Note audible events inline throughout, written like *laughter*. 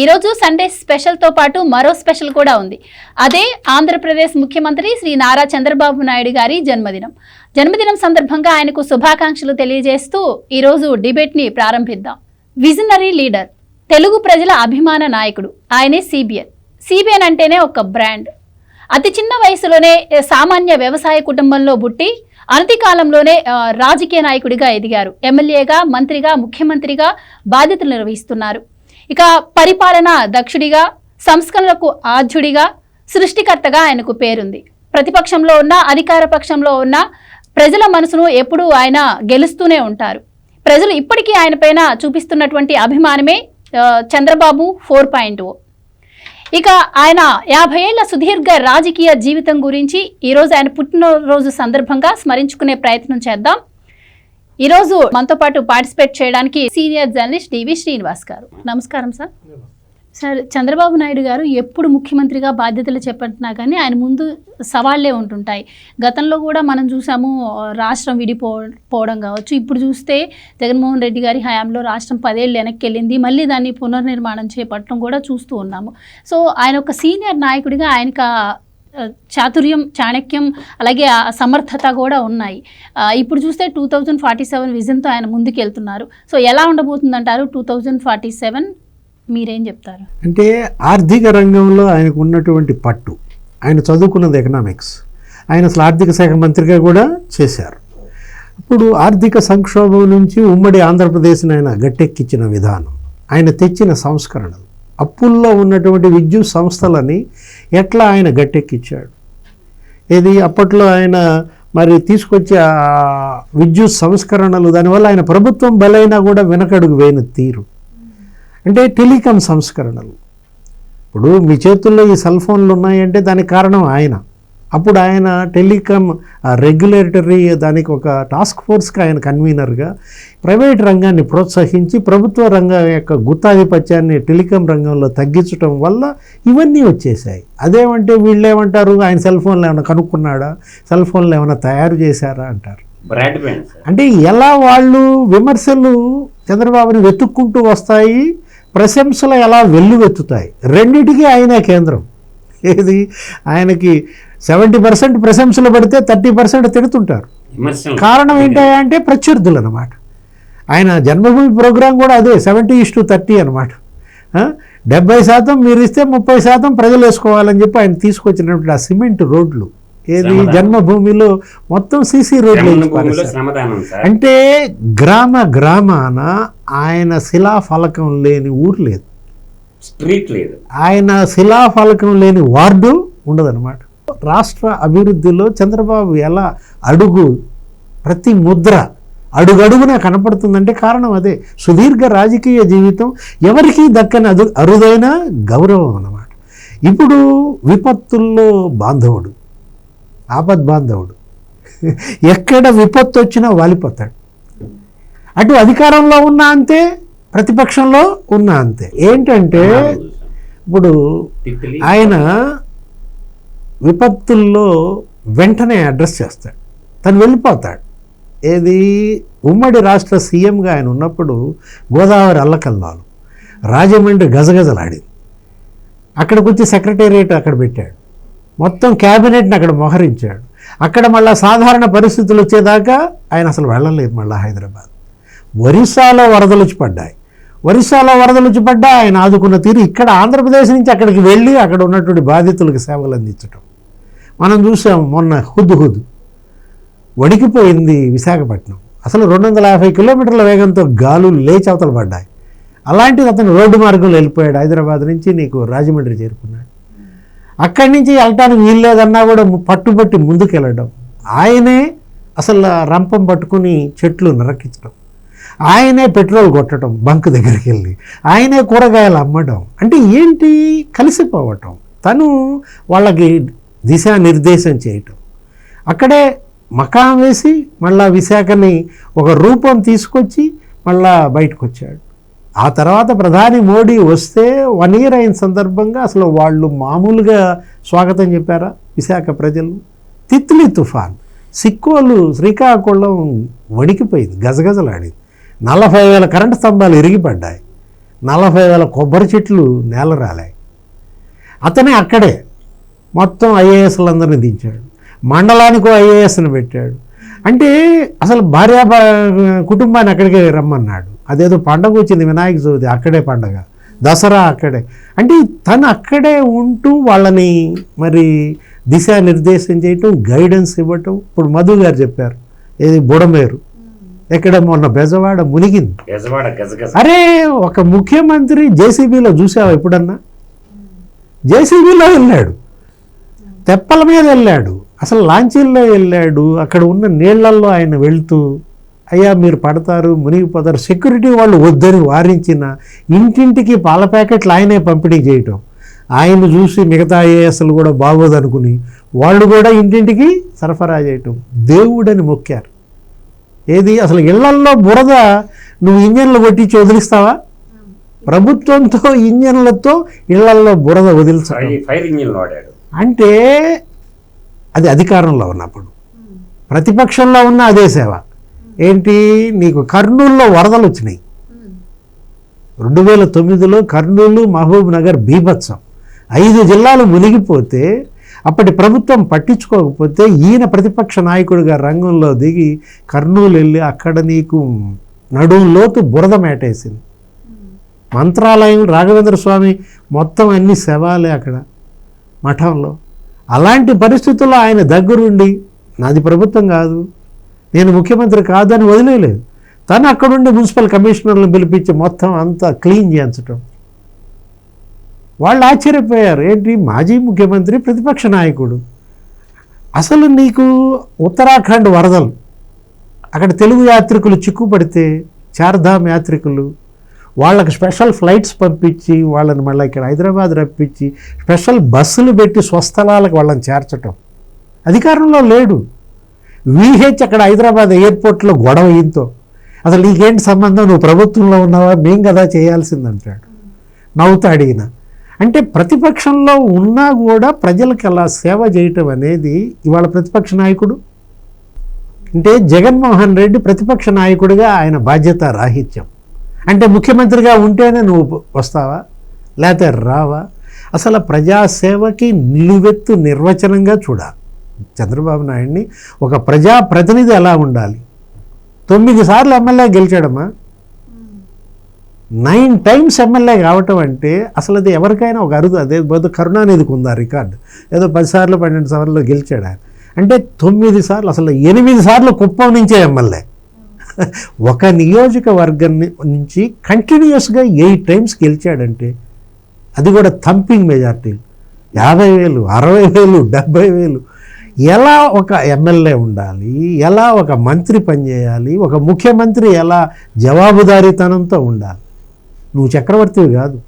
ఈరోజు సండే స్పెషల్తో పాటు మరో స్పెషల్ కూడా ఉంది. అదే ఆంధ్రప్రదేశ్ ముఖ్యమంత్రి శ్రీ నారా చంద్రబాబు నాయుడు గారి జన్మదినం. జన్మదినం సందర్భంగా ఆయనకు శుభాకాంక్షలు తెలియజేస్తూ ఈరోజు డిబేట్ని ప్రారంభిద్దాం. విజనరీ లీడర్ తెలుగు ప్రజల అభిమాన నాయకుడు ఆయనే సిబిఎన్. సిబిఎన్ అంటేనే ఒక బ్రాండ్. అతి చిన్న వయసులోనే సామాన్య వ్యవసాయ కుటుంబంలో పుట్టి అనతి కాలంలోనే రాజకీయ నాయకుడిగా ఎదిగారు. ఎమ్మెల్యేగా మంత్రిగా ముఖ్యమంత్రిగా బాధ్యతలు నిర్వహిస్తున్నారు. ఇక పరిపాలన దక్షుడిగా సంస్కరణలకు ఆద్యుడిగా సృష్టికర్తగా ఆయనకు పేరుంది. ప్రతిపక్షంలో ఉన్న అధికార పక్షంలో ఉన్న ప్రజల మనసును ఎప్పుడూ ఆయన గెలుస్తూనే ఉంటారు. ప్రజలు ఇప్పటికీ ఆయన పైన చూపిస్తున్నటువంటి అభిమానమే చంద్రబాబు ఫోర్ పాయింట్ ఓ. ఇక ఆయన యాభై ఏళ్ళ సుదీర్ఘ రాజకీయ జీవితం గురించి ఈరోజు ఆయన పుట్టినరోజు సందర్భంగా స్మరించుకునే ప్రయత్నం చేద్దాం. ఈరోజు మనతో పాటు పార్టిసిపేట్ చేయడానికి సీనియర్ జర్నలిస్ట్ డివి శ్రీనివాస్ గారు. నమస్కారం సార్. సార్ చంద్రబాబు నాయుడు గారు ఎప్పుడు ముఖ్యమంత్రిగా బాధ్యతలు చేపట్టినా కానీ ఆయన ముందు సవాళ్ళే ఉంటుంటాయి. గతంలో కూడా మనం చూసాము రాష్ట్రం విడిపో పోవడం కావచ్చు. ఇప్పుడు చూస్తే జగన్మోహన్ రెడ్డి గారి హయాంలో రాష్ట్రం పదేళ్ళు వెనక్కి వెళ్ళింది మళ్ళీ దాన్ని పునర్నిర్మాణం చేపట్టడం కూడా చూస్తూ ఉన్నాము. సో ఆయన ఒక సీనియర్ నాయకుడిగా ఆయనకు చాతుర్యం చాణక్యం అలాగే ఆ సమర్థత కూడా ఉన్నాయి. ఇప్పుడు చూస్తే టూ థౌజండ్ ఫార్టీ సెవెన్ విజన్తో ఆయన ముందుకు వెళ్తున్నారు సో ఎలా ఉండబోతుందంటారు టూ థౌజండ్ ఫార్టీ సెవెన్ మీరేం చెప్తారు? అంటే ఆర్థిక రంగంలో ఆయనకు ఉన్నటువంటి పట్టు ఆయన చదువుకున్నది ఎకనామిక్స్ ఆయన అసలు ఆర్థిక శాఖ మంత్రిగా కూడా చేశారు. ఇప్పుడు ఆర్థిక సంక్షోభం నుంచి ఉమ్మడి ఆంధ్రప్రదేశ్ని ఆయన గట్టెక్కించిన విధానం ఆయన తెచ్చిన సంస్కరణలు. అప్పుల్లో ఉన్నటువంటి విద్యుత్ సంస్థలని ఎట్లా ఆయన గట్టెక్కించాడు ఇది అప్పట్లో ఆయన మరి తీసుకొచ్చే విద్యుత్ సంస్కరణలు దానివల్ల ఆయన ప్రభుత్వం బలైనా కూడా వెనకడుగు వేయని తీరు. అంటే టెలికాం సంస్కరణలు. ఇప్పుడు మీ చేతుల్లో ఈ సెల్ ఫోన్లు ఉన్నాయంటే దానికి కారణం ఆయన. అప్పుడు ఆయన టెలికాం రెగ్యులేటరీ దానికి ఒక టాస్క్ ఫోర్స్కి ఆయన కన్వీనర్గా ప్రైవేట్ రంగాన్ని ప్రోత్సహించి ప్రభుత్వ రంగం యొక్క గుత్తాధిపత్యాన్ని టెలికాం రంగంలో తగ్గించడం వల్ల ఇవన్నీ వచ్చేసాయి అదేమంటే వీళ్ళు ఏమంటారు? ఆయన సెల్ ఫోన్లు ఏమైనా కనుక్కున్నాడా? సెల్ ఫోన్లు ఏమైనా తయారు చేశారా అంటారు. అంటే ఎలా వాళ్ళు విమర్శలు చంద్రబాబుని వెతుక్కుంటూ వస్తాయి? ప్రశంసలు ఎలా వెల్లువెత్తుతాయి? రెండిటికి ఆయనే కేంద్రం. ఏది? ఆయనకి సెవెంటీ పర్సెంట్ ప్రశంసలు పడితే థర్టీ పర్సెంట్ తిడుతుంటారు. కారణం ఏంటంటే ప్రత్యర్థులు అనమాట ఆయన జన్మభూమి ప్రోగ్రాం కూడా అదే సెవెంటీ ఇస్ టు థర్టీ అనమాట డెబ్బై శాతం మీరు ఇస్తే ముప్పై శాతం ప్రజలు వేసుకోవాలని చెప్పి ఆయన తీసుకొచ్చినటువంటి ఆ సిమెంట్ రోడ్లు. ఏది. జన్మభూమిలో మొత్తం సీసీ రోడ్లు అంటే గ్రామ గ్రామాన ఆయన శిలాఫలకం లేని ఊరు లేదు. స్ట్రీట్ లేదు. ఆయన శిలాఫలకం లేని వార్డు ఉండదన్నమాట. రాష్ట్ర అభివృద్ధిలో చంద్రబాబు ఎలా అడుగు ప్రతి ముద్ర అడుగడుగున కనపడుతుందంటే కారణం అదే. సుదీర్ఘ రాజకీయ జీవితం ఎవరికీ దక్కని అదు అరుదైన గౌరవం అన్నమాట. ఇప్పుడు విపత్తుల్లో బాంధవుడు ఆపద్ బాంధవుడు. ఎక్కడ విపత్తు వచ్చినా వాలిపోతాడు. అటు అధికారంలో ఉన్నా అంతే ప్రతిపక్షంలో ఉన్నా అంతే. ఏంటంటే ఇప్పుడు ఆయన విపత్తుల్లో వెంటనే అడ్రస్ చేస్తాడు. తను వెళ్ళిపోతాడు. ఏది? ఉమ్మడి రాష్ట్ర సీఎంగా ఆయన ఉన్నప్పుడు గోదావరి అల్లకల్లాలు. రాజమండ్రి గజగజలాడింది. అక్కడికి వచ్చి సెక్రటేరియట్ అక్కడ పెట్టాడు. మొత్తం క్యాబినెట్ని అక్కడ మోహరించాడు. అక్కడ మళ్ళా సాధారణ పరిస్థితులు వచ్చేదాకా ఆయన అసలు వెళ్ళలేదు మళ్ళీ హైదరాబాద్. ఒరిస్సాలో వరదలు వచ్చి పడ్డాయి. ఒరిస్సాలో వరదలు వచ్చి పడ్డా ఆయన ఆదుకున్న తీరు ఇక్కడ ఆంధ్రప్రదేశ్ నుంచి అక్కడికి వెళ్ళి అక్కడ ఉన్నటువంటి బాధితులకు సేవలు అందించడం మనం చూసాం మొన్న హుద్ హుద్. వణికిపోయింది విశాఖపట్నం. అసలు రెండు వందల యాభై కిలోమీటర్ల వేగంతో గాలులు లేచి పడ్డాయి. అలాంటిది అతను రోడ్డు మార్గంలో వెళ్ళిపోయాడు. హైదరాబాద్ నుంచి నీకు రాజమండ్రి చేరుకున్నాడు. అక్కడి నుంచి వెళ్ళటానికి వీల్లేదన్నా కూడా పట్టుబట్టి ముందుకు వెళ్ళడం ఆయనే అసలు రంపం పట్టుకుని చెట్లు నరకించడం ఆయనే పెట్రోల్ కొట్టడం బంక్ దగ్గరికి వెళ్ళి ఆయనే కూరగాయలు అమ్మడం. అంటే ఏంటి? కలిసిపోవటం తను వాళ్ళకి దిశానిర్దేశం చేయటం. అక్కడే మకాం వేసి మళ్ళా విశాఖని ఒక రూపం తీసుకొచ్చి మళ్ళా బయటకు వచ్చాడు ఆ తర్వాత ప్రధాని మోడీ వస్తే వన్ ఇయర్ అయిన సందర్భంగా అసలు వాళ్ళు మామూలుగా స్వాగతం చెప్పారా విశాఖ ప్రజలు? తిత్లీ తుఫాన్. సిక్కోలు శ్రీకాకుళం వణికిపోయింది గజగజలాడింది. నలభై వేల కరెంటు స్తంభాలు ఇరిగిపడ్డాయి. నలభై వేల కొబ్బరి చెట్లు నేల రాలాయి. అతనే అక్కడే మొత్తం ఐఏఎస్లందరినీ దించాడు. మండలానికి ఐఏఎస్ని పెట్టాడు. అంటే అసలు భార్య కుటుంబాన్ని అక్కడికే రమ్మన్నాడు. అదేదో పండగ వచ్చింది వినాయక చవితి అక్కడే పండగ. దసరా అక్కడే. అంటే తను అక్కడే ఉంటూ వాళ్ళని మరి దిశానిర్దేశం చేయటం గైడెన్స్ ఇవ్వటం. ఇప్పుడు మధు గారు చెప్పారు ఏది బుడమేరు. ఎక్కడ మొన్న బెజవాడ మునిగింది. అరే ఒక ముఖ్యమంత్రి జేసీబీలో చూసావా ఎప్పుడన్నా? జేసీబీలో వెళ్ళాడు. తెప్పల మీద వెళ్ళాడు. అసలు లాంచీల్లో వెళ్ళాడు. అక్కడ ఉన్న నీళ్ళల్లో ఆయన వెళ్తూ అయ్యా మీరు పడతారు మునిగిపోతారు. సెక్యూరిటీ వాళ్ళు వద్దని వారించిన ఇంటింటికి పాల ప్యాకెట్లు ఆయనే పంపిణీ చేయటం. ఆయన చూసి మిగతా ఐఏఎస్లు కూడా బాగోదనుకుని వాళ్ళు కూడా ఇంటింటికి సరఫరా చేయటం. దేవుడని మొక్కారు. ఏది? అసలు ఇళ్ళల్లో బురద నువ్వు ఇంజన్లు కొట్టించి వదిలిస్తావా? ప్రభుత్వంతో ఇంజన్లతో ఇళ్ళల్లో బురద వదిలించడం ఫైర్- వాడాడు. అంటే అది అధికారంలో ఉన్నప్పుడు. ప్రతిపక్షంలో ఉన్న అదే సేవ. ఏంటి? నీకు కర్నూలులో వరదలు వచ్చినాయి. రెండు వేల తొమ్మిదిలో కర్నూలు మహబూబ్ నగర్ బీభత్సం. ఐదు జిల్లాలు మునిగిపోతే అప్పటి ప్రభుత్వం పట్టించుకోకపోతే ఈయన ప్రతిపక్ష నాయకుడిగా రంగంలో దిగి కర్నూలు వెళ్ళి అక్కడ నీకు నడుంలోకి బురద మేటేసింది. మంత్రాలయం రాఘవేంద్ర స్వామి మొత్తం అన్ని శవాలే అక్కడ మఠంలో. అలాంటి పరిస్థితుల్లో ఆయన దగ్గరుండి నాది ప్రభుత్వం కాదు నేను ముఖ్యమంత్రి కాదని వదిలేయలేదు. తను అక్కడుండి మున్సిపల్ కమిషనర్లను పిలిపించి మొత్తం అంతా క్లీన్ చేయించటం. వాళ్ళు ఆశ్చర్యపోయారు. ఏంటి? మాజీ ముఖ్యమంత్రి ప్రతిపక్ష నాయకుడు. అసలు నీకు ఉత్తరాఖండ్ వరదలు అక్కడ తెలుగు యాత్రికులు చిక్కుపడితే చార్ధామ్ యాత్రికులు వాళ్ళకి స్పెషల్ ఫ్లైట్స్ పంపించి వాళ్ళని మళ్ళీ ఇక్కడ హైదరాబాద్ రప్పించి స్పెషల్ బస్సులు పెట్టి స్వస్థలాలకు వాళ్ళని చేర్చటం. అధికారంలో లేడు. విహెచ్ అక్కడ హైదరాబాద్ ఎయిర్పోర్ట్లో గొడవ ఈయంతో అసలు నీకేంటి సంబంధం? నువ్వు ప్రభుత్వంలో ఉన్నావా? మేం కదా చేయాల్సిందంటాడు. నవ్వుతాడు ఈయన. అంటే ప్రతిపక్షంలో ఉన్నా కూడా ప్రజలకు అలా సేవ చేయటం అనేది ఇవాళ ప్రతిపక్ష నాయకుడు. అంటే జగన్మోహన్ రెడ్డి ప్రతిపక్ష నాయకుడిగా ఆయన బాధ్యత రాహిత్యం. అంటే ముఖ్యమంత్రిగా ఉంటేనే నువ్వు వస్తావా? లేకపోతే రావా? అసలు ప్రజాసేవకి నిలువెత్తు నిర్వచనంగా చూడాలి చంద్రబాబు నాయుడిని? ఒక ప్రజాప్రతినిధి ఎలా ఉండాలి? తొమ్మిది సార్లు ఎమ్మెల్యే గెలిచాడమ్మా. నైన్ టైమ్స్ ఎమ్మెల్యే కావటం అంటే అసలు అది ఎవరికైనా ఒక అరుదు. అదే బోధ కరుణానిధికి ఉందా రికార్డు. ఏదో పది సార్లు పన్నెండు సార్లు గెలిచాడు ఆయన. అంటే తొమ్మిది సార్లు అసలు ఎనిమిది సార్లు కుప్పం నుంచే ఎమ్మెల్యే. *laughs* ఒక నియోజకవర్గం నుంచి కంటిన్యూస్గా ఎయిట్ టైమ్స్ గెలిచాడంటే అది కూడా థంపింగ్ మెజార్టీ. యాభై వేలు అరవై వేలు డెబ్బై వేలు. ఎలా ఒక ఎమ్మెల్యే ఉండాలి? ఎలా ఒక మంత్రి పనిచేయాలి? ఒక ముఖ్యమంత్రి ఎలా జవాబుదారీతనంతో ఉండాలి? నువ్వు చక్రవర్తివి కాదు.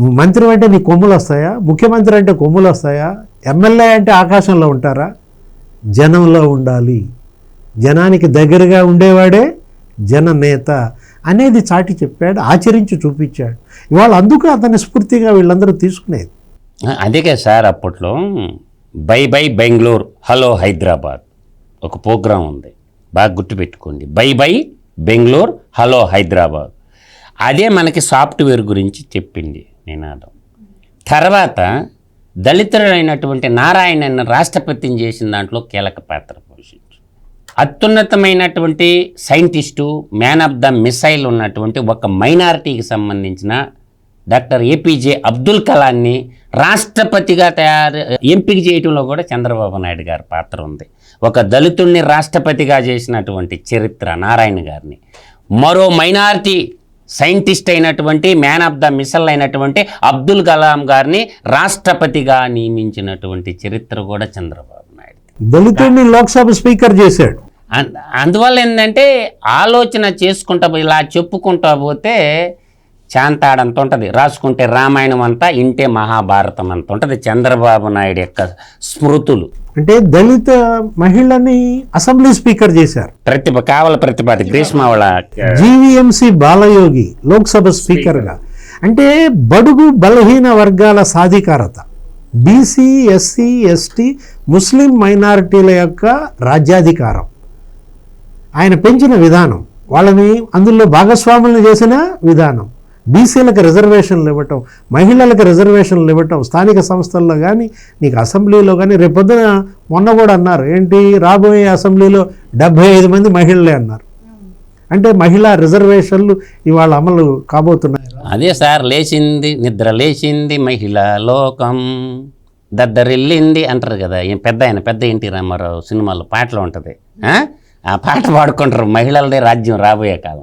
నువ్వు మంత్రి అంటే నీ కొమ్ములు వస్తాయా? ముఖ్యమంత్రి అంటే కొమ్ములు వస్తాయా? ఎమ్మెల్యే అంటే ఆకాశంలో ఉంటారా? జనంలో ఉండాలి. జనానికి దగ్గరగా ఉండేవాడే జననేత అనేది చాటి చెప్పాడు ఆచరించి చూపించాడు. ఇవాళ అందుకు అతని స్ఫూర్తిగా వీళ్ళందరూ తీసుకునేది. అందుకే సార్ అప్పట్లో bye bye Bengaluru hello Hyderabad ఒక ప్రోగ్రాం ఉంది. బాగా గుర్తుపెట్టుకోండి. Bye bye Bengaluru hello Hyderabad. అదే మనకి సాఫ్ట్వేర్ గురించి చెప్పింది నినాదం. తర్వాత దళితుడైనటువంటి నారాయణన్ రాష్ట్రపతిని చేసిన దాంట్లో కీలక పాత్ర పోషించు. అత్యున్నతమైనటువంటి scientist man of the missile ఉన్నటువంటి ఒక మైనారిటీకి సంబంధించిన డాక్టర్ ఏపీజే అబ్దుల్ కలాన్ని రాష్ట్రపతిగా తయారు ఎంపిక చేయడంలో కూడా చంద్రబాబు నాయుడు గారి పాత్ర ఉంది. ఒక దళితుడిని రాష్ట్రపతిగా చేసినటువంటి చరిత్ర నారాయణ గారిని. మరో మైనారిటీ సైంటిస్ట్ అయినటువంటి మ్యాన్ ఆఫ్ ద మిసైల్ అయినటువంటి అబ్దుల్ కలాం గారిని రాష్ట్రపతిగా నియమించినటువంటి చరిత్ర కూడా చంద్రబాబు నాయుడు దళితుడిని లోక్సభ స్పీకర్ చేశాడు. అందువల్ల ఏంటంటే ఆలోచన చేసుకుంటా ఇలా చెప్పుకుంటా పోతే చాంతాడంత ఉంటుంది. రాసుకుంటే రామాయణం అంతా ఇంటే మహాభారతం అంత ఉంటుంది. చంద్రబాబు నాయుడు యొక్క స్మృతులు. అంటే దళిత మహిళని అసెంబ్లీ స్పీకర్ చేశారు. ప్రతిభ కావల ప్రతిపాటి గ్రీష్మావళ జీవీఎంసీ బాలయోగి లోక్సభ స్పీకర్గా. అంటే బడుగు బలహీన వర్గాల సాధికారత. బీసీ ఎస్సీ ఎస్టీ ముస్లిం మైనారిటీల యొక్క రాజ్యాధికారం. ఆయన పెంచిన విధానం వాళ్ళని అందులో భాగస్వాములను చేసిన విధానం. బీసీలకు రిజర్వేషన్లు ఇవ్వటం మహిళలకు రిజర్వేషన్లు ఇవ్వటం స్థానిక సంస్థల్లో కానీ నీకు అసెంబ్లీలో కానీ రేపొద్దున మొన్న కూడా అన్నారు ఏంటి రాబోయే అసెంబ్లీలో డెబ్భై ఐదు మంది మహిళలే అన్నారు. అంటే మహిళా రిజర్వేషన్లు ఇవాళ అమలు కాబోతున్నాయి. అదే సార్ లేచింది నిద్ర లేచింది మహిళ లోకం. దద్దరిల్లింది అంటారు కదా పెద్ద ఆయన పెద్ద ఎన్టీ రామారావు సినిమాలో పాటలు ఉంటుంది. ఆ? ఆ పాట పాడుకుంటారు మహిళలదే రాజ్యం రాబోయే కాలం.